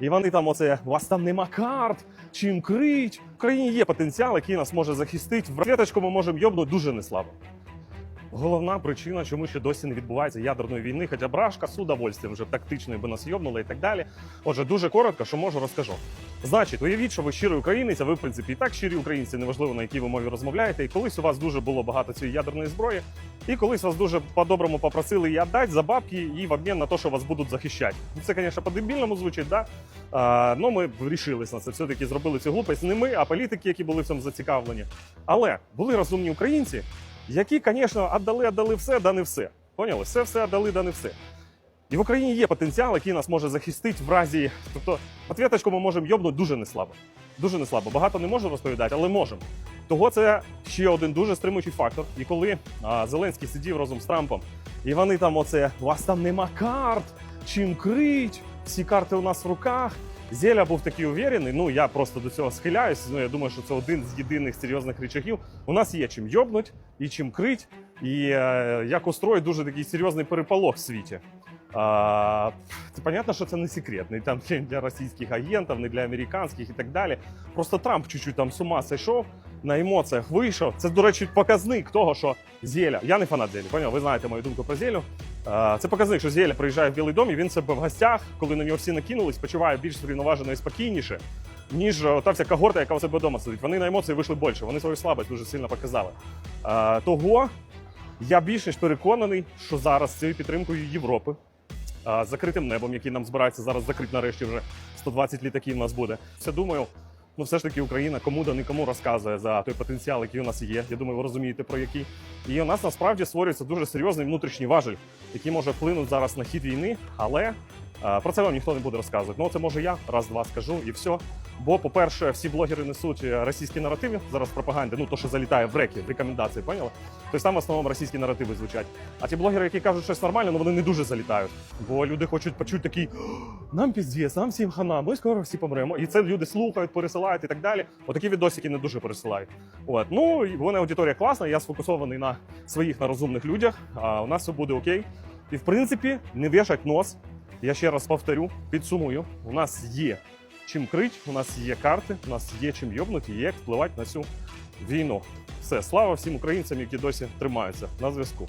І вони там оце, у вас там нема карт, чим крить. В країні є потенціал, який нас може захистити. В клеточку ми можемо йобнути дуже неслабо. Головна причина, чому ще досі не відбувається ядерної війни, хоча брашка з удовольствием вже тактичною би нас йобнула і так далі. Отже, дуже коротко, що можу, розкажу. Значить, уявіть, що ви щирий українець, а ви, в принципі, і так щирі українці, неважливо на якій ви мові розмовляєте. І колись у вас дуже було багато цієї ядерної зброї, і колись вас дуже по-доброму попросили її віддати за бабки і в обмін на те, що вас будуть захищати. Це, звісно, по-дебільному звучить, да? Ну, ми вирішились на це. Все-таки зробили цю глупость. Не ми, а політики, які були в цьому зацікавлені. Але були розумні українці, які, звісно, віддали, віддали все, да не все. Поняли? Все, все віддали, да не все. І в Україні є потенціал, який нас може захистити в разі. Тобто, ответочку ми можемо йобнути дуже неслабо. Дуже неслабо. Багато не можу розповідати, але можемо. Того це ще один дуже стримуючий фактор. І коли а, Зеленський сидів разом з Трампом, і вони там оце, у вас там нема карт, чим крить, всі карти у нас в руках. Зеля був такий уверений. Ну я просто до цього схиляюсь. Ну я думаю, що це один з єдиних серйозних речагів. У нас є чим йобнуть і чим крить, і е, як устроїть дуже такий серйозний переполох в світі. А, це понятно, що це не секрет, не там для російських агентів, не для американських і так далі. Просто Трамп чуть-чуть там з ума зайшов, на емоціях вийшов. Це, до речі, показник того, що Зеля. Я не фанат Зелі, поняв? Ви знаєте мою думку про Зелю. Це показник, що Зеля приїжджає в Білий дом і він себе в гостях, коли на нього всі накинулись, почуває більш врівноважено і спокійніше, ніж е, та вся когорта, яка у себе вдома сидить. Вони на емоції вийшли більше, вони свою слабость дуже сильно показали. Того я більш ніж переконаний, що зараз цією підтримкою Європи, з закритим небом, який нам збирається зараз закрити нарешті вже 120 літаків у нас буде. Все думаю, ну все ж таки Україна кому да нікому розказує за той потенціал, який у нас є. Я думаю, ви розумієте про який. І у нас насправді створюється дуже серйозний внутрішній важель, який може вплинути зараз на хід війни, але про це вам ніхто не буде розказувати. Ну це може я раз-два скажу і все. Бо, по-перше, всі блогери несуть е, російські наративи зараз в пропаганді, ну то, що залітає в реки, в рекомендації, поняли? Тобто там в основному російські наративи звучать. А ті блогери, які кажуть щось нормальне, ну вони не дуже залітають. Бо люди хочуть почути такий нам піздець, нам всім хана, ми скоро всі помремо. І це люди слухають, пересилають і так далі. Отакі відосики не дуже пересилають. От ну і в мене аудиторія класна, я сфокусований на своїх на розумних людях. А у нас все буде окей. І в принципі, не вішать нос. Я ще раз повторю, підсумую. У нас є чим крить, у нас є карти, у нас є чим йобнути, є як впливати на цю війну. Все, слава всім українцям, які досі тримаються на зв'язку.